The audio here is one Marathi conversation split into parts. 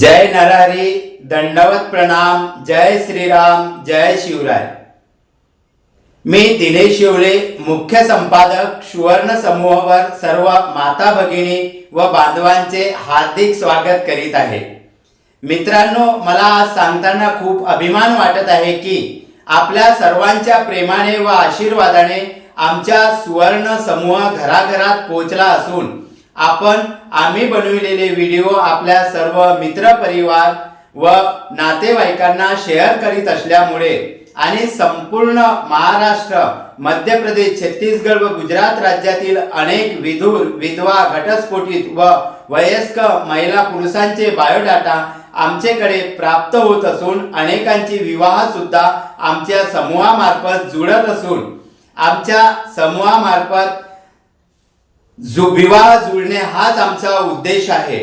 जय नरहरी दंडवत प्रणाम जय श्रीराम जय शिवराय. मी दिनेश शिवले मुख्य संपादक सुवर्ण समूहावर सर्व माता भगिनी व बांधवांचे हार्दिक स्वागत करीत आहे. मित्रांनो मला आज सांगताना खूप अभिमान वाटत आहे की आपल्या सर्वांच्या प्रेमाने व आशीर्वादाने आमच्या सुवर्ण समूह घराघरात पोहोचला असून आपण आम्ही बनविलेले व्हिडिओ आपल्या सर्व मित्र परिवार व नातेवाईकांना शेअर करीत असल्यामुळे आणि संपूर्ण महाराष्ट्र मध्य प्रदेश छत्तीसगड व गुजरात राज्यातील अनेक विधूर विधवा घटस्फोटित व वयस्क महिला पुरुषांचे बायोडाटा आमच्याकडे प्राप्त होत असून अनेकांची विवाह सुद्धा आमच्या समूहामार्फत जुळत असून आमच्या समूहामार्फत जु विवाह जुळणे हाच आमचा उद्देश आहे.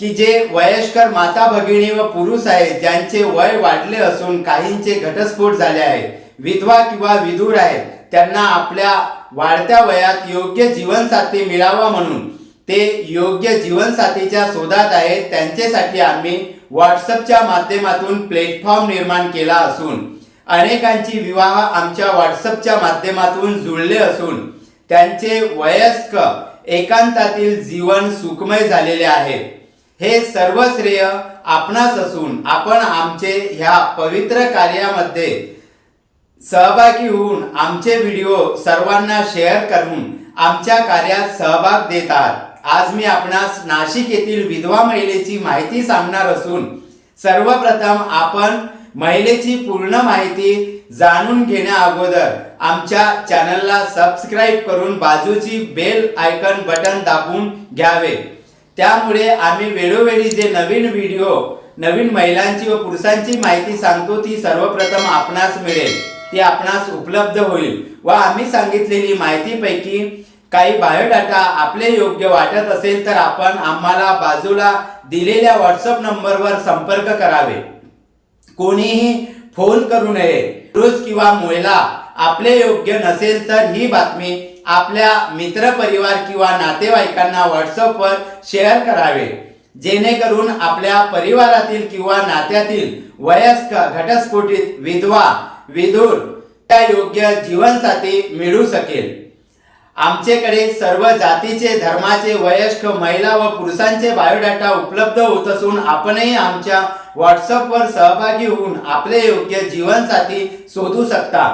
की जे वयस्कर माता भगिनी व पुरुष आहेत ज्यांचे वय वाढले असून काहींचे घटस्फोट झाले आहे विधवा किंवा विधूर आहेत त्यांना आपल्या वाढत्या वयात योग्य जीवनसाथी मिळावा म्हणून ते योग्य जीवनसाथीच्या शोधात आहेत. त्यांच्यासाठी आम्ही व्हॉट्सअपच्या माध्यमातून प्लॅटफॉर्म निर्माण केला असून अनेकांची विवाह आमच्या व्हॉट्सअपच्या माध्यमातून जुळले असून त्यांचे वयस्क एकांतातील जीवन सुखमय झालेले आहे. हे सर्व श्रेय आपणास असून आपण आमचे ह्या पवित्र कार्यामध्ये सहभागी होऊन आमचे व्हिडिओ सर्वांना शेअर करून आमच्या कार्यात सहभाग देत आहात. आज मी आपणास नाशिक येथील विधवा महिलेची माहिती सांगणार असून सर्वप्रथम आपण महिलेची पूर्ण माहिती जाणून घेण्या अगोदर आमच्या चॅनलला सबस्क्राईब करून बाजूची बेल आयकन बटन दाबून घ्यावे. त्यामुळे आम्ही वेळोवेळी जे नवीन व्हिडिओ नवीन महिलांची व पुरुषांची माहिती सांगतो ती सर्वप्रथम आपणास मिळेल. ती आपणास उपलब्ध होईल व आम्ही सांगितलेली माहितीपैकी काही बायोडाटा आपले योग्य वाटत असेल तर आपण आम्हाला बाजूला दिलेल्या व्हॉट्सअप नंबरवर संपर्क करावे. कोणीही फोन करू नये. पुरुष किंवा महिला आपले योग्य नसेल तर ही बातमी आपल्या मित्र परिवार किंवा नातेवाईकांना व्हॉट्सअपवर शेअर करावे. जेणेकरून आपल्या परिवारातील किंवा नात्यातील वयस्क घटस्फोटित विधवा विधूर त्या योग्य जीवनसाथी मिळू शकेल. आमच्याकडे सर्व जातीचे धर्माचे वयस्क महिला व पुरुषांचे बायोडाटा उपलब्ध होत असून आपणही आमच्या व्हॉट्सअपवर सहभागी होऊन आपले योग्य जीवनसाथी शोधू शकता.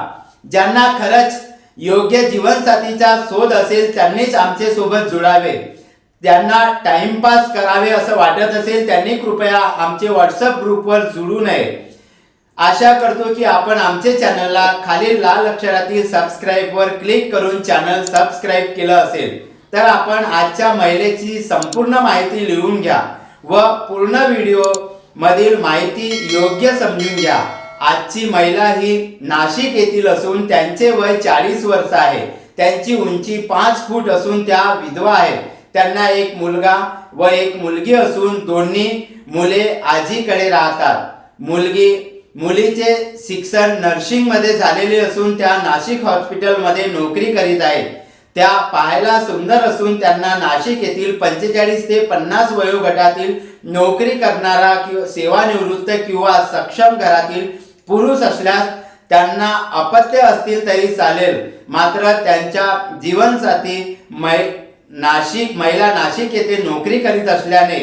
ज्यांना खरंच योग्य जीवनसाथीचा शोध असेल त्यांनीच आमचे सोबत जुळावे. त्यांना टाइमपास करावे असं वाटत असेल त्यांनी कृपया आमचे व्हॉट्सअप ग्रुपवर जुळू नये. आशा करतो की आपण आमचे चॅनलला खालील लाल अक्षरातील सबस्क्राईबवर क्लिक करून चॅनल सबस्क्राईब केलं असेल तर आपण आजच्या महिलेची संपूर्ण माहिती लिहून घ्या व पूर्ण व्हिडिओ मधील माहिती योग्य समजून घ्या. आजची महिला ही नाशिक येथील असून त्यांचे वय चाळीस वर्ष आहे. त्यांची उंची पाच फूट असून त्या विधवा आहेत. त्यांना एक मुलगा व एक मुलगी असून दोन्ही मुले आजीकडे राहतात. मुलगी मुलीचे शिक्षण नर्सिंगमध्ये झालेले असून त्या नाशिक हॉस्पिटलमध्ये नोकरी करीत आहेत. त्या पाहायला सुंदर असून त्यांना नाशिक येथील पंचेचाळीस ते पन्नास वयोगटातील नोकरी करणारा किंवा सेवानिवृत्त किंवा सक्षम घरातील पुरुष असल्यास त्यांना अपत्य असतील तरी चालेल. मात्र त्यांच्या जीवनसाथी मै नाशिक महिला नाशिक येथे नोकरी करीत असल्याने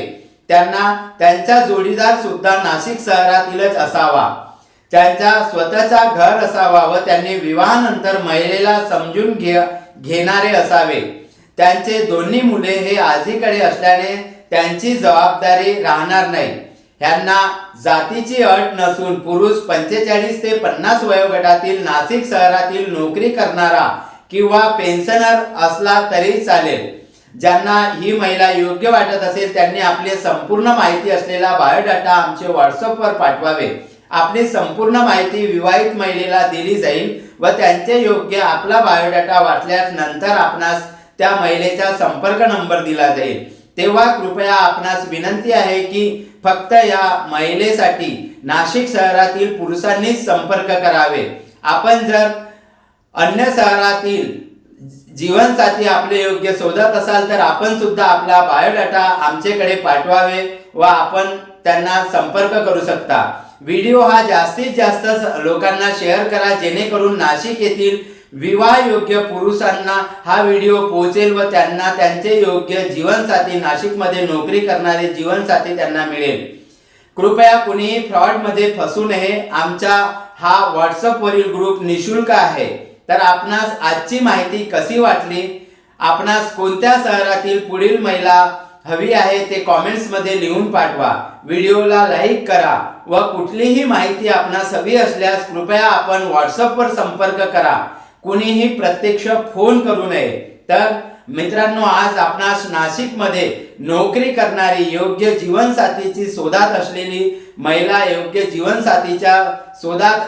त्यांना त्यांचा जोडीदार सुद्धा नाशिक शहरातीलच असावा. त्यांचा स्वतःचा घर असावा व त्यांनी विवाहानंतर महिलेला समजून घे घेणारे असावे. त्यांचे दोन्ही मुले हे आजीकडे असल्याने त्यांची जबाबदारी राहणार नाही. ह्यांना जातीची अट नसून पुरुष पंचेचाळीस ते पन्नास वयोगटातील नाशिक शहरातील नोकरी करणारा किंवा पेन्शनर असला तरी चालेल. ज्यांना ही महिला योग्य वाटत असेल त्यांनी आपली संपूर्ण माहिती असलेला बायोडाटा आमचे व्हॉट्सअपवर पाठवावे. आपली संपूर्ण माहिती विवाहित महिलेला दिली जाईल व त्यांचे योग्य आपला बायोडाटा वाटल्यास नंतर आपणास त्या महिलेचा संपर्क नंबर दिला जाईल. तेव्हा कृपया आपणास विनंती आहे की फक्त या महिलेसाठी नाशिक शहरातील पुरुषांनीच संपर्क करावे. आपण जर अन्य शहरातील जीवनसाथी आपले योग्य शोधत असाल तर आपण सुद्धा आपला बायोडाटा आमच्याकडे पाठवावे व आपण त्यांना संपर्क करू शकता. व्हिडिओ हा जास्तीत जास्त लोकांना शेअर करा जेणेकरून नाशिक येथील विवाह योग्य पुरुषांना हा व्हिडिओ पोहोचेल व त्यांना त्यांचे योग्य जीवनसाथी नाशिकमध्ये नोकरी करणारे जीवनसाथी त्यांना मिळेल. कृपया कुणीही फ्रॉडमध्ये फसू नये. आमचा हा व्हॉट्सअपवरील ग्रुप निशुल्क आहे. तर आपणास आजची माहिती कशी वाटली? आपणास कोणत्या शहरातील पुढील महिला हवी आहे ते कॉमेंट्समध्ये लिहून पाठवा. व्हिडिओला लाईक करा व कुठलीही माहिती आपणास हवी असल्यास कृपया आपण व्हॉट्सअपवर संपर्क करा. कुणीही प्रत्यक्ष फोन करू नये. तर मित्रांनो आज आपणास नाशिकमध्ये नोकरी करणारी योग्य जीवनसाथीची शोधात असलेली महिला योग्य जीवनसाथीच्या शोधात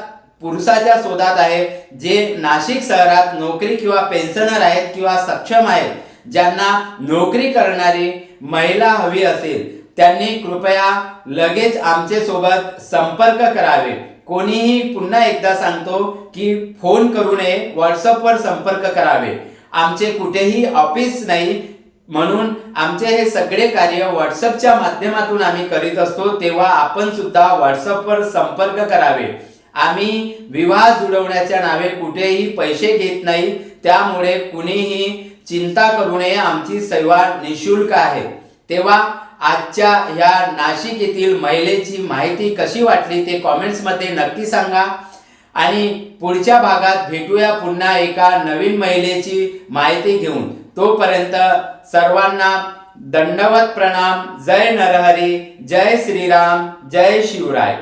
पुरुषाच्या शोधात आहे जे नाशिक शहरात नोकरी किंवा पेन्शनर आहेत किंवा सक्षम आहेत ज्यांना नोकरी करणारी महिला हवी असेल त्यांनी कृपया लगेच आमचे सोबत संपर्क करावे. कोणीही पुन्हा एकदा सांगतो की फोन करू नये व्हॉट्सअपवर संपर्क करावे. आमचे कुठेही ऑफिस नाही म्हणून आमचे हे सगळे कार्य व्हॉट्सअपच्या माध्यमातून आम्ही करीत असतो तेव्हा आपण सुद्धा व्हॉट्सअपवर संपर्क करावे. आम्ही विवाह जुळवण्याच्या नावे कुठेही पैसे घेत नाही त्यामुळे कुणीही चिंता करू नये आमची सेवा निशुल्क आहे. तेव्हा आजच्या ह्या नाशिक येथील महिलेची माहिती कशी वाटली ते कॉमेंट्समध्ये नक्की सांगा. आणि पुढच्या भागात भेटूया पुन्हा एका नवीन महिलेची माहिती घेऊन. तोपर्यंत सर्वांना दंडवत प्रणाम. जय नरहरी जय श्रीराम जय शिवराय.